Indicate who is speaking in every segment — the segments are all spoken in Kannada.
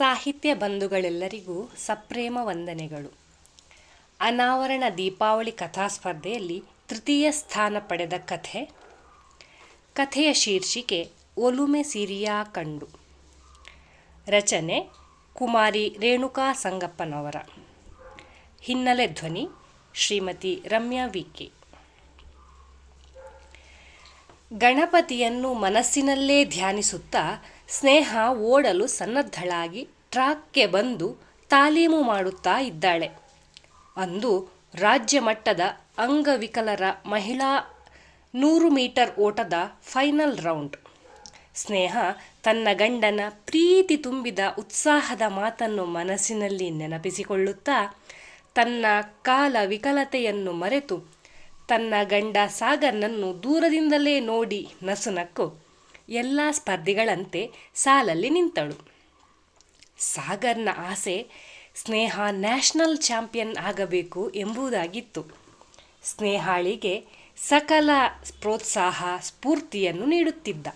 Speaker 1: ಸಾಹಿತ್ಯ ಬಂಧುಗಳೆಲ್ಲರಿಗೂ ಸಪ್ರೇಮ ವಂದನೆಗಳು. ಅನಾವರಣ ದೀಪಾವಳಿ ಕಥಾ ಸ್ಪರ್ಧೆಯಲ್ಲಿ ತೃತೀಯ ಸ್ಥಾನ ಪಡೆದ ಕಥೆ, ಕಥೆಯ ಶೀರ್ಷಿಕೆ ಒಲುಮೆ ಸಿರಿಯಾ ಕಂಡು. ರಚನೆ ಕುಮಾರಿ ರೇಣುಕಾ ಸಂಗಪ್ಪನವರ. ಹಿನ್ನೆಲೆ ಧ್ವನಿ ಶ್ರೀಮತಿ ರಮ್ಯಾ ವಿಕೆ ಗಣಪತಿಯನ್ನು ಮನಸ್ಸಿನಲ್ಲೇ ಧ್ಯಾನಿಸುತ್ತಾ ಸ್ನೇಹ ಓಡಲು ಸನ್ನದ್ಧಳಾಗಿ ಟ್ರಾಕ್ಗೆ ಬಂದು ತಾಲೀಮು ಮಾಡುತ್ತಾ ಇದ್ದಾಳೆ. ಅಂದು ರಾಜ್ಯ ಮಟ್ಟದ ಅಂಗವಿಕಲರ ಮಹಿಳಾ ನೂರು ಮೀಟರ್ ಓಟದ ಫೈನಲ್ ರೌಂಡ್. ಸ್ನೇಹ ತನ್ನ ಗಂಡನ ಪ್ರೀತಿ ತುಂಬಿದ ಉತ್ಸಾಹದ ಮಾತನ್ನು ಮನಸ್ಸಿನಲ್ಲಿ ನೆನಪಿಸಿಕೊಳ್ಳುತ್ತಾ ತನ್ನ ಕಾಲ ವಿಕಲತೆಯನ್ನು ಮರೆತು ತನ್ನ ಗಂಡ ಸಾಗರ್ನನ್ನು ದೂರದಿಂದಲೇ ನೋಡಿ ನಸುನಕ್ಕು ಎಲ್ಲ ಸ್ಪರ್ಧಿಗಳಂತೆ ಸಾಲಲ್ಲಿ ನಿಂತಳು. ಸಾಗರ್ನ ಆಸೆ, ಸ್ನೇಹ ನ್ಯಾಷನಲ್ ಚಾಂಪಿಯನ್ ಆಗಬೇಕು ಎಂಬುದಾಗಿತ್ತು. ಸ್ನೇಹಾಳಿಗೆ ಸಕಲ ಪ್ರೋತ್ಸಾಹ, ಸ್ಫೂರ್ತಿಯನ್ನು ನೀಡುತ್ತಿದ್ದ.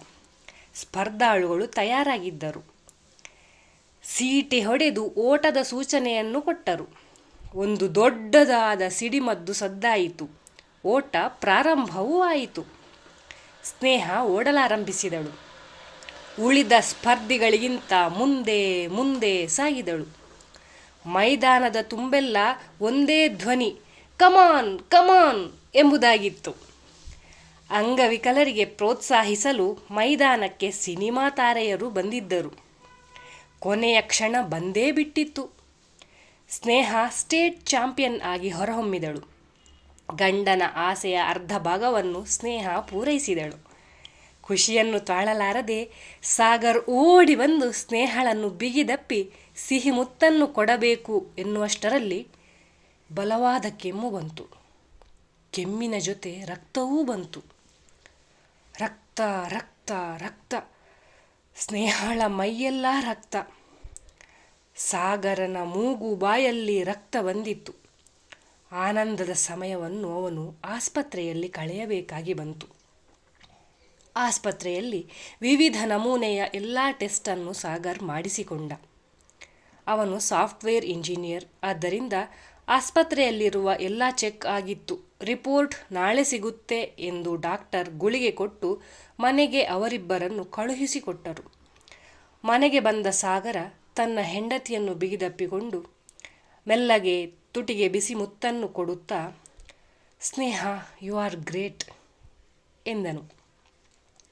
Speaker 1: ಸ್ಪರ್ಧಾಳುಗಳು ತಯಾರಾಗಿದ್ದರು. ಸೀಟಿ ಹೊಡೆದು ಓಟದ ಸೂಚನೆಯನ್ನು ಕೊಟ್ಟರು. ಒಂದು ದೊಡ್ಡದಾದ ಸಿಡಿಮದ್ದು ಸದ್ದಾಯಿತು. ಓಟ ಪ್ರಾರಂಭವೂ ಆಯಿತು. ಸ್ನೇಹ ಓಡಲಾರಂಭಿಸಿದಳು. ಉಳಿದ ಸ್ಪರ್ಧಿಗಳಿಗಿಂತ ಮುಂದೆ ಮುಂದೆ ಸಾಗಿದಳು. ಮೈದಾನದ ತುಂಬೆಲ್ಲ ಒಂದೇ ಧ್ವನಿ ಕಮಾನ್ ಕಮಾನ್ ಎಂಬುದಾಗಿತ್ತು. ಅಂಗವಿಕಲರಿಗೆ ಪ್ರೋತ್ಸಾಹಿಸಲು ಮೈದಾನಕ್ಕೆ ಸಿನಿಮಾ ತಾರೆಯರು ಬಂದಿದ್ದರು. ಕೊನೆಯ ಕ್ಷಣ ಬಂದೇ ಬಿಟ್ಟಿತ್ತು. ಸ್ನೇಹ ಸ್ಟೇಟ್ ಚಾಂಪಿಯನ್ ಆಗಿ ಹೊರಹೊಮ್ಮಿದಳು. ಗಂಡನ ಆಸೆಯ ಅರ್ಧ ಭಾಗವನ್ನು ಸ್ನೇಹ ಪೂರೈಸಿದಳು. ಖುಷಿಯನ್ನು ತಾಳಲಾರದೆ ಸಾಗರ್ ಓಡಿ ಬಂದು ಸ್ನೇಹಳನ್ನು ಬಿಗಿದಪ್ಪಿ ಸಿಹಿ ಮುತ್ತನ್ನು ಕೊಡಬೇಕು ಎನ್ನುವಷ್ಟರಲ್ಲಿ ಬಲವಾದ ಕೆಮ್ಮು ಬಂತು. ಕೆಮ್ಮಿನ ಜೊತೆ ರಕ್ತವೂ ಬಂತು. ರಕ್ತ ರಕ್ತ ರಕ್ತ. ಸ್ನೇಹಳ ಮೈಯೆಲ್ಲ ರಕ್ತ. ಸಾಗರನ ಮೂಗು ಬಾಯಲ್ಲಿ ರಕ್ತ ಬಂದಿತ್ತು. ಆನಂದದ ಸಮಯವನ್ನು ಅವನು ಆಸ್ಪತ್ರೆಯಲ್ಲಿ ಕಳೆಯಬೇಕಾಗಿ ಬಂತು. ಆಸ್ಪತ್ರೆಯಲ್ಲಿ ವಿವಿಧ ನಮೂನೆಯ ಎಲ್ಲ ಟೆಸ್ಟನ್ನು ಸಾಗರ್ ಮಾಡಿಸಿಕೊಂಡ. ಅವನು ಸಾಫ್ಟ್ವೇರ್ ಇಂಜಿನಿಯರ್. ಆದ್ದರಿಂದ ಆಸ್ಪತ್ರೆಯಲ್ಲಿರುವ ಎಲ್ಲ ಚೆಕ್ ಆಗಿತ್ತು. ರಿಪೋರ್ಟ್ ನಾಳೆ ಸಿಗುತ್ತೆ ಎಂದು ಡಾಕ್ಟರ್ ಗುಳಿಗೆ ಕೊಟ್ಟು ಮನೆಗೆ ಅವರಿಬ್ಬರನ್ನು ಕಳುಹಿಸಿಕೊಟ್ಟರು. ಮನೆಗೆ ಬಂದ ಸಾಗರ ತನ್ನ ಹೆಂಡತಿಯನ್ನು ಬಿಗಿದಪ್ಪಿಕೊಂಡು, ಮೆಲ್ಲಗೆ ತುಟಿಗೆ ಬಿಸಿ ಮುತ್ತನ್ನು ಕೊಡುತ್ತಾ, ಸ್ನೇಹ ಯು ಆರ್ ಗ್ರೇಟ್ ಎಂದನು.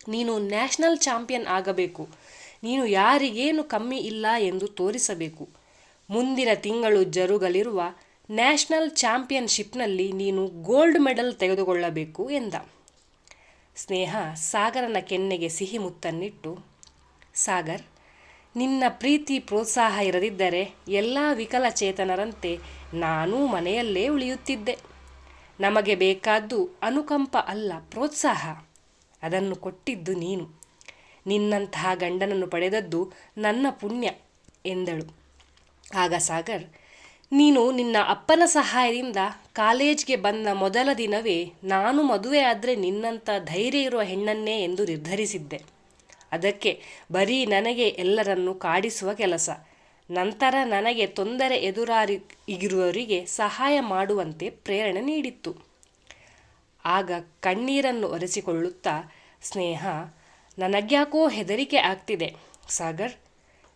Speaker 1: ನೀನು ನ್ಯಾಷನಲ್ ಚಾಂಪಿಯನ್ ಆಗಬೇಕು. ನೀನು ಯಾರಿಗೇನು ಕಮ್ಮಿ ಇಲ್ಲ ಎಂದು ತೋರಿಸಬೇಕು. ಮುಂದಿನ ತಿಂಗಳು ಜರುಗಲಿರುವ ನ್ಯಾಷನಲ್ ಚಾಂಪಿಯನ್ಶಿಪ್ನಲ್ಲಿ ನೀನು ಗೋಲ್ಡ್ ಮೆಡಲ್ ತೆಗೆದುಕೊಳ್ಳಬೇಕು ಎಂದ. ಸ್ನೇಹ ಸಾಗರನ ಕೆನ್ನೆಗೆ ಸಿಹಿ ಮುತ್ತನ್ನಿಟ್ಟು, ಸಾಗರ್ ನಿನ್ನ ಪ್ರೀತಿ ಪ್ರೋತ್ಸಾಹ ಇರದಿದ್ದರೆ ಎಲ್ಲ ವಿಕಲಚೇತನರಂತೆ ನಾನೂ ಮನೆಯಲ್ಲೇ ಉಳಿಯುತ್ತಿದ್ದೆ. ನಮಗೆ ಬೇಕಾದ್ದು ಅನುಕಂಪ ಅಲ್ಲ, ಪ್ರೋತ್ಸಾಹ. ಅದನ್ನು ಕೊಟ್ಟಿದ್ದು ನೀನು. ನಿನ್ನಂತಹ ಗಂಡನನ್ನು ಪಡೆದದ್ದು ನನ್ನ ಪುಣ್ಯ ಎಂದಳು. ಆಗ ಸಾಗರ್, ನೀನು ನಿನ್ನ ಅಪ್ಪನ ಸಹಾಯದಿಂದ ಕಾಲೇಜ್ಗೆ ಬಂದ ಮೊದಲ ದಿನವೇ ನಾನು ಮದುವೆ ಆದರೆ ನಿನ್ನಂಥ ಧೈರ್ಯ ಇರುವ ಹೆಣ್ಣನ್ನೇ ಎಂದು ನಿರ್ಧರಿಸಿದ್ದೆ. ಅದಕ್ಕೆ ಬರೀ ನನಗೆ ಎಲ್ಲರನ್ನು ಕಾಡಿಸುವ ಕೆಲಸ. ನಂತರ ನನಗೆ ತೊಂದರೆ ಎದುರಾರಿ ಇರುವವರಿಗೆ ಸಹಾಯ ಮಾಡುವಂತೆ ಪ್ರೇರಣೆ ನೀಡಿತ್ತು. ಆಗ ಕಣ್ಣೀರನ್ನು ಒರೆಸಿಕೊಳ್ಳುತ್ತಾ, ಸ್ನೇಹ, ನನಗ್ಯಾಕೋ ಹೆದರಿಕೆ ಆಗ್ತಿದೆ. ಸಾಗರ್,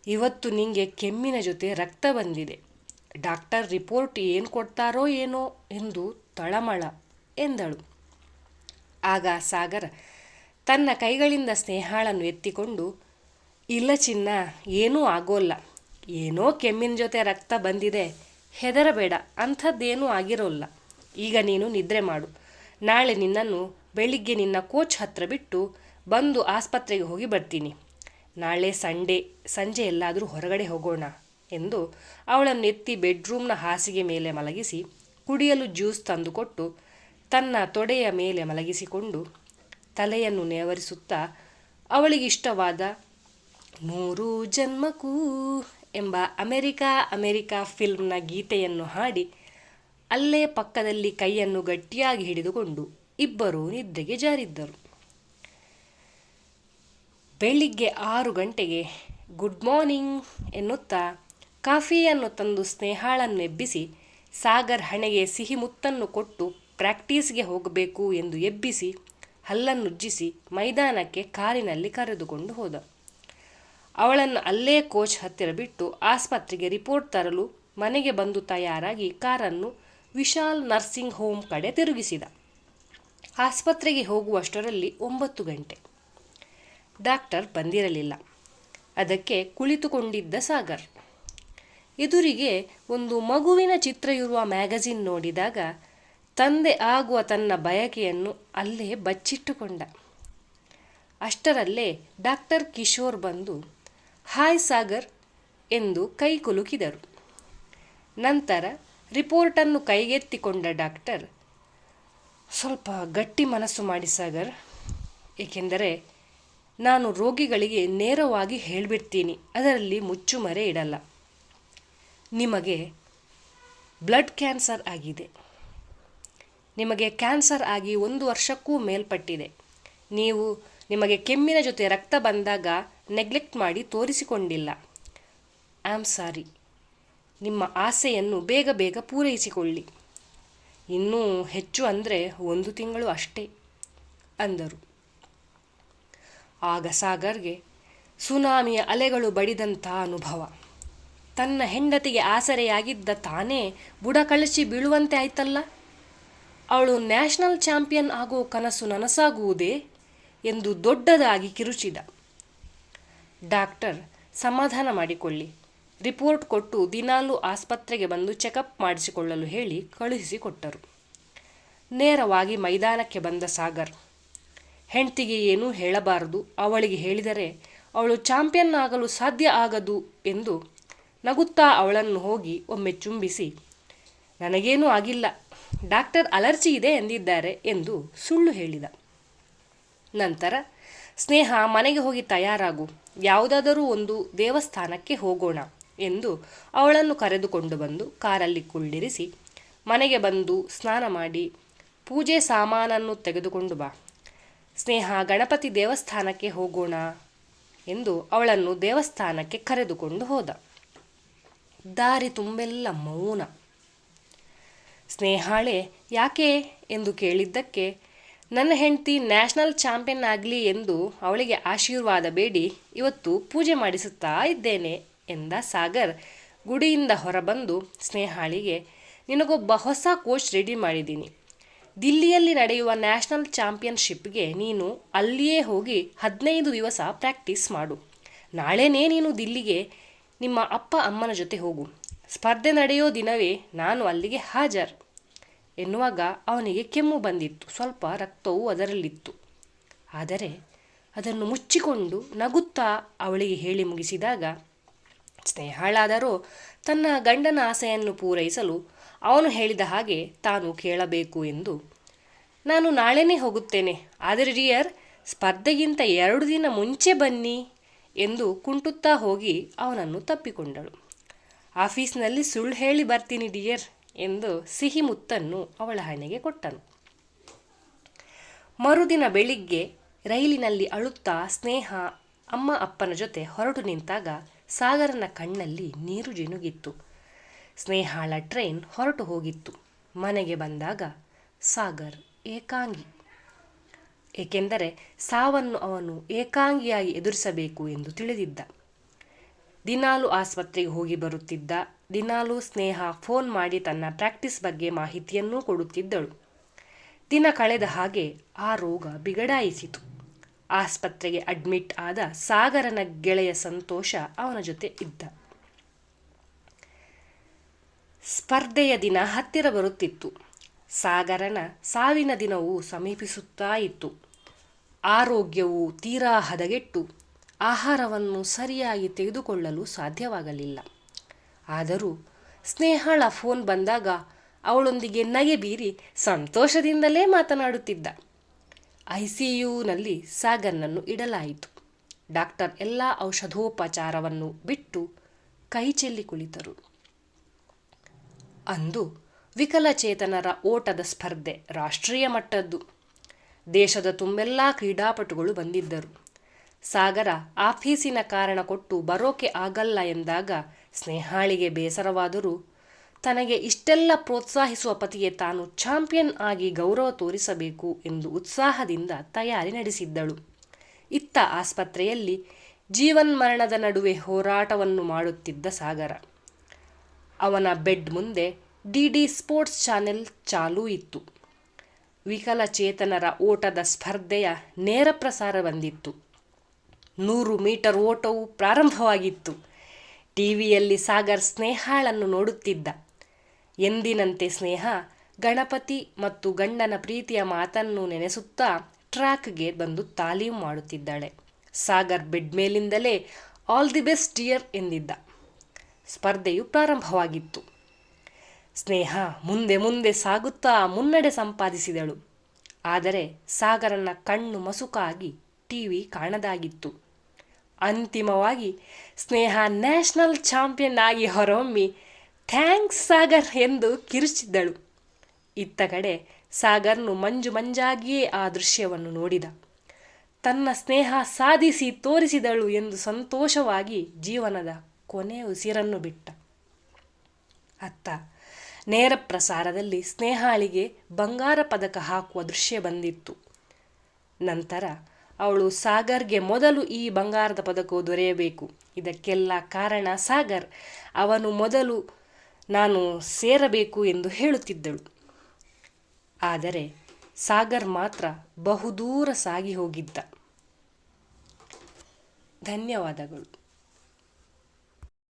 Speaker 1: ಇವತ್ತು ನಿಂಗೆ ಕೆಮ್ಮಿನ ಜೊತೆ ರಕ್ತ ಬಂದಿದೆ. ಡಾಕ್ಟರ್ ರಿಪೋರ್ಟ್ ಏನು ಕೊಡ್ತಾರೋ ಏನೋ ಎಂದು ತಳಮಳ ಎಂದಳು. ಆಗ ಸಾಗರ್ ತನ್ನ ಕೈಗಳಿಂದ ಸ್ನೇಹಾಳನ್ನು ಎತ್ತಿಕೊಂಡು, ಇಲ್ಲ ಚಿನ್ನ, ಏನೂ ಆಗೋಲ್ಲ. ಏನೋ ಕೆಮ್ಮಿನ ಜೊತೆ ರಕ್ತ ಬಂದಿದೆ, ಹೆದರಬೇಡ, ಅಂಥದ್ದೇನೂ ಆಗಿರೋಲ್ಲ. ಈಗ ನೀನು ನಿದ್ರೆ ಮಾಡು. ನಾಳೆ ನಿನ್ನನ್ನು ಬೆಳಿಗ್ಗೆ ನಿನ್ನ ಕೋಚ್ ಹತ್ರ ಬಿಟ್ಟು ಬಂದು ಆಸ್ಪತ್ರೆಗೆ ಹೋಗಿ ಬರ್ತೀನಿ. ನಾಳೆ ಸಂಡೇ, ಸಂಜೆ ಎಲ್ಲಾದರೂ ಹೊರಗಡೆ ಹೋಗೋಣ ಎಂದು ಅವಳನ್ನು ಎತ್ತಿ ಬೆಡ್ರೂಮ್ನ ಹಾಸಿಗೆ ಮೇಲೆ ಮಲಗಿಸಿ ಕುಡಿಯಲು ಜ್ಯೂಸ್ ತಂದುಕೊಟ್ಟು ತನ್ನ ತೊಡೆಯ ಮೇಲೆ ಮಲಗಿಸಿಕೊಂಡು ತಲೆಯನ್ನು ನೇವರಿಸುತ್ತಾ ಅವಳಿಗಿಷ್ಟವಾದ ಮೂರು ಜನ್ಮಕ್ಕೂ ಎಂಬ ಅಮೆರಿಕಾ ಅಮೆರಿಕಾ ಫಿಲ್ಮ್ನ ಗೀತೆಯನ್ನು ಹಾಡಿ ಅಲ್ಲೇ ಪಕ್ಕದಲ್ಲಿ ಕೈಯನ್ನು ಗಟ್ಟಿಯಾಗಿ ಹಿಡಿದುಕೊಂಡು ಇಬ್ಬರೂ ನಿದ್ರೆಗೆ ಜಾರಿದ್ದರು. ಬೆಳಿಗ್ಗೆ ಆರು ಗಂಟೆಗೆ ಗುಡ್ ಮಾರ್ನಿಂಗ್ ಎನ್ನುತ್ತಾ ಕಾಫಿಯನ್ನು ತಂದು ಸ್ನೇಹಾಳನ್ನೆಬ್ಬಿಸಿ ಸಾಗರ್ ಹಣೆಗೆ ಸಿಹಿ ಮುತ್ತನ್ನು ಕೊಟ್ಟು ಪ್ರಾಕ್ಟೀಸ್ಗೆ ಹೋಗಬೇಕು ಎಂದು ಎಬ್ಬಿಸಿ ಹಲ್ಲನ್ನುಜ್ಜಿಸಿ ಮೈದಾನಕ್ಕೆ ಕಾರಿನಲ್ಲಿ ಕರೆದುಕೊಂಡು ಹೋದ. ಅವಳನ್ನು ಅಲ್ಲೇ ಕೋಚ್ ಹತ್ತಿರ ಬಿಟ್ಟು ಆಸ್ಪತ್ರೆಗೆ ರಿಪೋರ್ಟ್ ತರಲು ಮನೆಗೆ ಬಂದು ತಯಾರಾಗಿ ಕಾರನ್ನು ವಿಶಾಲ್ ನರ್ಸಿಂಗ್ ಹೋಮ್ ಕಡೆ ತಿರುಗಿಸಿದ. ಆಸ್ಪತ್ರೆಗೆ ಹೋಗುವಷ್ಟರಲ್ಲಿ ಒಂಬತ್ತು ಗಂಟೆ. ಡಾಕ್ಟರ್ ಬಂದಿರಲಿಲ್ಲ. ಅದಕ್ಕೆ ಕುಳಿತುಕೊಂಡಿದ್ದ ಸಾಗರ್. ಎದುರಿಗೆ ಒಂದು ಮಗುವಿನ ಚಿತ್ರ ಇರುವ ಮ್ಯಾಗಝಿನ್ ನೋಡಿದಾಗ ತಂದೆ ಆಗುವ ತನ್ನ ಬಯಕೆಯನ್ನು ಅಲ್ಲೇ ಬಚ್ಚಿಟ್ಟುಕೊಂಡ. ಅಷ್ಟರಲ್ಲೇ ಡಾಕ್ಟರ್ ಕಿಶೋರ್ ಬಂದು, ಹಾಯ್ ಸಾಗರ್ ಎಂದು ಕೈ ಕುಲುಕಿದರು. ನಂತರ ರಿಪೋರ್ಟನ್ನು ಕೈಗೆತ್ತಿಕೊಂಡ ಡಾಕ್ಟರ್, ಸ್ವಲ್ಪ ಗಟ್ಟಿ ಮನಸ್ಸು ಮಾಡಿ ಸಾಗರ್. ಏಕೆಂದರೆ ನಾನು ರೋಗಿಗಳಿಗೆ ನೇರವಾಗಿ ಹೇಳಿಬಿಡ್ತೀನಿ, ಅದರಲ್ಲಿ ಮುಚ್ಚುಮರೆ ಇಡಲ್ಲ. ನಿಮಗೆ ಬ್ಲಡ್ ಕ್ಯಾನ್ಸರ್ ಆಗಿದೆ. ನಿಮಗೆ ಕ್ಯಾನ್ಸರ್ ಆಗಿ ಒಂದು ವರ್ಷಕ್ಕೂ ಮೇಲ್ಪಟ್ಟಿದೆ. ನೀವು ನಿಮಗೆ ಕೆಮ್ಮಿನ ಜೊತೆ ರಕ್ತ ಬಂದಾಗ ನೆಗ್ಲೆಕ್ಟ್ ಮಾಡಿ ತೋರಿಸಿಕೊಂಡಿಲ್ಲ. I am sorry. ನಿಮ್ಮ ಆಸೆಯನ್ನು ಬೇಗ ಬೇಗ ಪೂರೈಸಿಕೊಳ್ಳಿ. ಇನ್ನೂ ಹೆಚ್ಚು ಅಂದರೆ ಒಂದು ತಿಂಗಳು ಅಷ್ಟೇ, ಅಂದರು. ಆಗ ಸಾಗರ್ಗೆ ಸುನಾಮಿಯ ಅಲೆಗಳು ಬಡಿದಂಥ ಅನುಭವ. ತನ್ನ ಹೆಂಡತಿಗೆ ಆಸರೆಯಾಗಿದ್ದ ತಾನೇ ಬುಡ ಕಳಚಿ ಬೀಳುವಂತೆ ಆಯ್ತಲ್ಲ? ಅವಳು ನ್ಯಾಷನಲ್ ಚಾಂಪಿಯನ್ ಆಗೋ ಕನಸು ನನಸಾಗುವುದೇ ಎಂದು ದೊಡ್ಡದಾಗಿ ಕಿರುಚಿದ. ಡಾಕ್ಟರ್, ಸಮಾಧಾನ ಮಾಡಿಕೊಳ್ಳಿ. ರಿಪೋರ್ಟ್ ಕೊಟ್ಟು ದಿನಾಲೂ ಆಸ್ಪತ್ರೆಗೆ ಬಂದು ಚೆಕಪ್ ಮಾಡಿಸಿಕೊಳ್ಳಲು ಹೇಳಿ ಕಳುಹಿಸಿಕೊಟ್ಟರು ನೇರವಾಗಿ ಮೈದಾನಕ್ಕೆ ಬಂದ ಸಾಗರ್, ಹೆಂಡ್ತಿಗೆ ಏನೂ ಹೇಳಬಾರದು. ಅವಳಿಗೆ ಹೇಳಿದರೆ ಅವಳು ಚಾಂಪಿಯನ್ ಆಗಲು ಸಾಧ್ಯ ಆಗದು ಎಂದು ನಗುತ್ತಾ ಅವಳನ್ನು ಹೋಗಿ ಒಮ್ಮೆ ಚುಂಬಿಸಿ, ನನಗೇನೂ ಆಗಿಲ್ಲ. ಡಾಕ್ಟರ್ ಅಲರ್ಜಿ ಇದೆ ಎಂದಿದ್ದಾರೆ ಎಂದು ಸುಳ್ಳು ಹೇಳಿದ. ನಂತರ, ಸ್ನೇಹ, ಮನೆಗೆ ಹೋಗಿ ತಯಾರಾಗು. ಯಾವುದಾದರೂ ಒಂದು ದೇವಸ್ಥಾನಕ್ಕೆ ಹೋಗೋಣ ಎಂದು ಅವಳನ್ನು ಕರೆದುಕೊಂಡು ಬಂದು ಕಾರಲ್ಲಿ ಕುಳ್ಳಿರಿಸಿ, ಮನೆಗೆ ಬಂದು ಸ್ನಾನ ಮಾಡಿ, ಪೂಜೆ ಸಾಮಾನನ್ನು ತೆಗೆದುಕೊಂಡು ಬಾ. ಸ್ನೇಹ, ಗಣಪತಿ ದೇವಸ್ಥಾನಕ್ಕೆ ಹೋಗೋಣ ಎಂದು ಅವಳನ್ನು ದೇವಸ್ಥಾನಕ್ಕೆ ಕರೆದುಕೊಂಡು ಹೋದ. ದಾರಿ ತುಂಬೆಲ್ಲ ಮೌನ. ಸ್ನೇಹಾಳೆ, ಯಾಕೆ? ಎಂದು ಕೇಳಿದ್ದಕ್ಕೆ, ನನ್ನ ಹೆಂಡತಿ ನ್ಯಾಷನಲ್ ಚಾಂಪಿಯನ್ ಆಗಲಿ ಎಂದು ಅವಳಿಗೆ ಆಶೀರ್ವಾದ ಬೇಡಿ, ಇವತ್ತು ಪೂಜೆ ಮಾಡಿಸುತ್ತಾ ಇದ್ದೇನೆ, ಎಂದ ಸಾಗರ್ ಗುಡಿಯಿಂದ ಹೊರಬಂದು ಸ್ನೇಹಾಳಿಗೆ, ನಿನಗೊಬ್ಬ ಹೊಸ ಕೋಚ್ ರೆಡಿ ಮಾಡಿದ್ದೀನಿ. ದಿಲ್ಲಿಯಲ್ಲಿ ನಡೆಯುವ ನ್ಯಾಷನಲ್ ಚಾಂಪಿಯನ್ಶಿಪ್ಗೆ ನೀನು ಅಲ್ಲಿಯೇ ಹೋಗಿ ಹದಿನೈದು ದಿವಸ ಪ್ರಾಕ್ಟೀಸ್ ಮಾಡು. ನಾಳೆನೇ ನೀನು ದಿಲ್ಲಿಗೆ ನಿಮ್ಮ ಅಪ್ಪ ಅಮ್ಮನ ಜೊತೆ ಹೋಗು. ಸ್ಪರ್ಧೆ ನಡೆಯೋ ದಿನವೇ ನಾನು ಅಲ್ಲಿಗೆ ಹಾಜರ್ ಎನ್ನುವಾಗ ಅವನಿಗೆ ಕೆಮ್ಮು ಬಂದಿತ್ತು. ಸ್ವಲ್ಪ ರಕ್ತವೂ ಅದರಲ್ಲಿತ್ತು. ಆದರೆ ಅದನ್ನು ಮುಚ್ಚಿಕೊಂಡು ನಗುತ್ತಾ ಅವಳಿಗೆ ಹೇಳಿ ಮುಗಿಸಿದಾಗ, ಸ್ನೇಹಾಳಾದರೂ ತನ್ನ ಗಂಡನ ಆಸೆಯನ್ನು ಪೂರೈಸಲು ಅವನು ಹೇಳಿದ ಹಾಗೆ ತಾನು ಕೇಳಬೇಕು ಎಂದು ನಾನು ನಾಳೆನೇ ಹೋಗುತ್ತೇನೆ. ಆದರೆ ರಿಯರ್, ಸ್ಪರ್ಧೆಗಿಂತ ಎರಡು ದಿನ ಮುಂಚೆ ಬನ್ನಿ ಎಂದು ಕುಂಟುತ್ತಾ ಹೋಗಿ ಅವನನ್ನು ತಪ್ಪಿಕೊಂಡಳು. ಆಫೀಸ್ನಲ್ಲಿ ಸುಳ್ಳು ಹೇಳಿ ಬರ್ತೀನಿ, ಡಿಯರ್ ಎಂದು ಸಿಹಿ ಮುತ್ತನ್ನು ಅವಳ ಹಣೆಗೆ ಕೊಟ್ಟನು. ಮರುದಿನ ಬೆಳಿಗ್ಗೆ ರೈಲಿನಲ್ಲಿ ಅಳುತ್ತಾ ಸ್ನೇಹ, ಅಮ್ಮ ಅಪ್ಪನ ಜೊತೆ ಹೊರಟು ನಿಂತಾಗ ಸಾಗರನ ಕಣ್ಣಲ್ಲಿ ನೀರು ಜಿನುಗಿತ್ತು. ಸ್ನೇಹಾಳ ಟ್ರೈನ್ ಹೊರಟು ಹೋಗಿತ್ತು. ಮನೆಗೆ ಬಂದಾಗ ಸಾಗರ್ ಏಕಾಂಗಿ. ಏಕೆಂದರೆ ಸಾವನ್ನು ಅವನು ಏಕಾಂಗಿಯಾಗಿ ಎದುರಿಸಬೇಕು ಎಂದು ತಿಳಿದಿದ್ದ. ದಿನಾಲು ಆಸ್ಪತ್ರೆಗೆ ಹೋಗಿ ಬರುತ್ತಿದ್ದ ದಿನಾಲು ಸ್ನೇಹ ಫೋನ್ ಮಾಡಿ ತನ್ನ ಪ್ರಾಕ್ಟೀಸ್ ಬಗ್ಗೆ ಮಾಹಿತಿಯನ್ನೂ ಕೊಡುತ್ತಿದ್ದಳು. ದಿನ ಕಳೆದ ಹಾಗೆ ಆ ರೋಗ ಬಿಗಡಾಯಿಸಿತು. ಆಸ್ಪತ್ರೆಗೆ ಅಡ್ಮಿಟ್ ಆದ ಸಾಗರನ ಗೆಳೆಯ ಸಂತೋಷ ಅವನ ಜೊತೆ ಇದ್ದ. ಸ್ಪರ್ಧೆಯ ದಿನ ಹತ್ತಿರ ಬರುತ್ತಿತ್ತು. ಸಾಗರನ ಸಾವಿನ ದಿನವೂ ಸಮೀಪಿಸುತ್ತಾ ಇತ್ತು. ಆರೋಗ್ಯವು ತೀರಾ ಹದಗೆಟ್ಟು ಆಹಾರವನ್ನು ಸರಿಯಾಗಿ ತೆಗೆದುಕೊಳ್ಳಲು ಸಾಧ್ಯವಾಗಲಿಲ್ಲ. ಆದರೂ ಸ್ನೇಹಳ ಫೋನ್ ಬಂದಾಗ ಅವಳೊಂದಿಗೆ ನಗೆ ಬೀರಿ ಸಂತೋಷದಿಂದಲೇ ಮಾತನಾಡುತ್ತಿದ್ದ. ಐ ಸಿ ಯುನಲ್ಲಿ ಸಾಗರ್ನನ್ನು ಇಡಲಾಯಿತು. ಡಾಕ್ಟರ್ ಎಲ್ಲ ಔಷಧೋಪಚಾರವನ್ನು ಬಿಟ್ಟು ಕೈ ಚೆಲ್ಲಿ ಕುಳಿತರು. ಅಂದು ವಿಕಲಚೇತನರ ಓಟದ ಸ್ಪರ್ಧೆ ರಾಷ್ಟ್ರೀಯ ಮಟ್ಟದ್ದು. ದೇಶದ ತುಂಬೆಲ್ಲ ಕ್ರೀಡಾಪಟುಗಳು ಬಂದಿದ್ದರು. ಸಾಗರ ಆಫೀಸಿನ ಕಾರಣ ಕೊಟ್ಟು ಬರೋಕೆ ಆಗಲ್ಲ ಎಂದಾಗ ಸ್ನೇಹಾಳಿಗೆ ಬೇಸರವಾದರೂ ತನಗೆ ಇಷ್ಟೆಲ್ಲ ಪ್ರೋತ್ಸಾಹಿಸುವ ಪತಿಗೆ ತಾನು ಚಾಂಪಿಯನ್ ಆಗಿ ಗೌರವ ತೋರಿಸಬೇಕು ಎಂದು ಉತ್ಸಾಹದಿಂದ ತಯಾರಿ ನಡೆಸಿದ್ದಳು. ಇತ್ತ ಆಸ್ಪತ್ರೆಯಲ್ಲಿ ಜೀವನ್ಮರಣದ ನಡುವೆ ಹೋರಾಟವನ್ನು ಮಾಡುತ್ತಿದ್ದ ಸಾಗರ. ಅವನ ಬೆಡ್ ಮುಂದೆ ಡಿ ಡಿ ಸ್ಪೋರ್ಟ್ಸ್ ಚಾನೆಲ್ ಚಾಲೂ ಇತ್ತು. ವಿಕಲಚೇತನರ ಓಟದ ಸ್ಪರ್ಧೆಯ ನೇರ ಪ್ರಸಾರ ಬಂದಿತ್ತು. ನೂರು ಮೀಟರ್ ಓಟವು ಪ್ರಾರಂಭವಾಗಿತ್ತು. ಟಿವಿಯಲ್ಲಿ ಸಾಗರ್ ಸ್ನೇಹಾಳನ್ನು ನೋಡುತ್ತಿದ್ದ. ಎಂದಿನಂತೆ ಸ್ನೇಹ, ಗಣಪತಿ ಮತ್ತು ಗಂಡನ ಪ್ರೀತಿಯ ಮಾತನ್ನು ನೆನೆಸುತ್ತಾ ಟ್ರ್ಯಾಕ್ಗೆ ಬಂದು ತಾಲೀಮು ಮಾಡುತ್ತಿದ್ದಾಳೆ. ಸಾಗರ್ ಬೆಡ್ ಮೇಲಿಂದಲೇ, ಆಲ್ ದಿ ಬೆಸ್ಟ್ ಡಿಯರ್ ಎಂದಿದ್ದ. ಸ್ಪರ್ಧೆಯು ಪ್ರಾರಂಭವಾಗಿತ್ತು. ಸ್ನೇಹ ಮುಂದೆ ಮುಂದೆ ಸಾಗುತ್ತಾ ಮುನ್ನಡೆ ಸಂಪಾದಿಸಿದಳು. ಆದರೆ ಸಾಗರನ ಕಣ್ಣು ಮಸುಕಾಗಿ ಟಿವಿ ಕಾಣದಾಗಿತ್ತು. ಅಂತಿಮವಾಗಿ ಸ್ನೇಹ ನ್ಯಾಷನಲ್ ಚಾಂಪಿಯನ್ ಆಗಿ ಹೊರಹೊಮ್ಮಿ ಥ್ಯಾಂಕ್ಸ್ ಸಾಗರ್ ಎಂದು ಕಿರುಚಿದ್ದಳು. ಇತ್ತ ಕಡೆ ಸಾಗರ್ನು ಮಂಜು ಮಂಜಾಗಿಯೇ ಆ ದೃಶ್ಯವನ್ನು ನೋಡಿದ. ತನ್ನ ಸ್ನೇಹ ಸಾಧಿಸಿ ತೋರಿಸಿದಳು ಎಂದು ಸಂತೋಷವಾಗಿ ಜೀವನದ ಕೊನೆ ಉಸಿರನ್ನು ಬಿಟ್ಟ. ಅತ್ತ ನೇರ ಪ್ರಸಾರದಲ್ಲಿ ಸ್ನೇಹಾಳಿಗೆ ಬಂಗಾರ ಪದಕ ಹಾಕುವ ದೃಶ್ಯ ಬಂದಿತ್ತು. ನಂತರ ಅವಳು ಸಾಗರ್ಗೆ ಮೊದಲು ಈ ಬಂಗಾರದ ಪದಕವು ದೊರೆಯಬೇಕು. ಇದಕ್ಕೆಲ್ಲ ಕಾರಣ ಸಾಗರ್. ಅವನು ಮೊದಲು ನಾನು ಸೇರಬೇಕು ಎಂದು ಹೇಳುತ್ತಿದ್ದಳು. ಆದರೆ ಸಾಗರ್ ಮಾತ್ರ ಬಹುದೂರ ಸಾಗಿ ಹೋಗಿದ್ದ. ಧನ್ಯವಾದಗಳು.